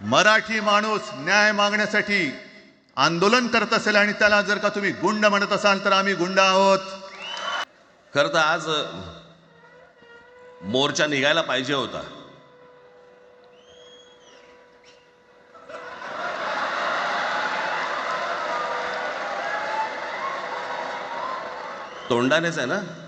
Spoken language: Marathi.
मराठी माणूस न्याय मागण्यासाठी आंदोलन करत असेल आणि त्याला जर का तुम्ही गुंड म्हणत असाल तर आम्ही गुंड आहोत. खरं तर आज मोर्चा निघायला पाहिजे होता. तोंडानेच आहे ना?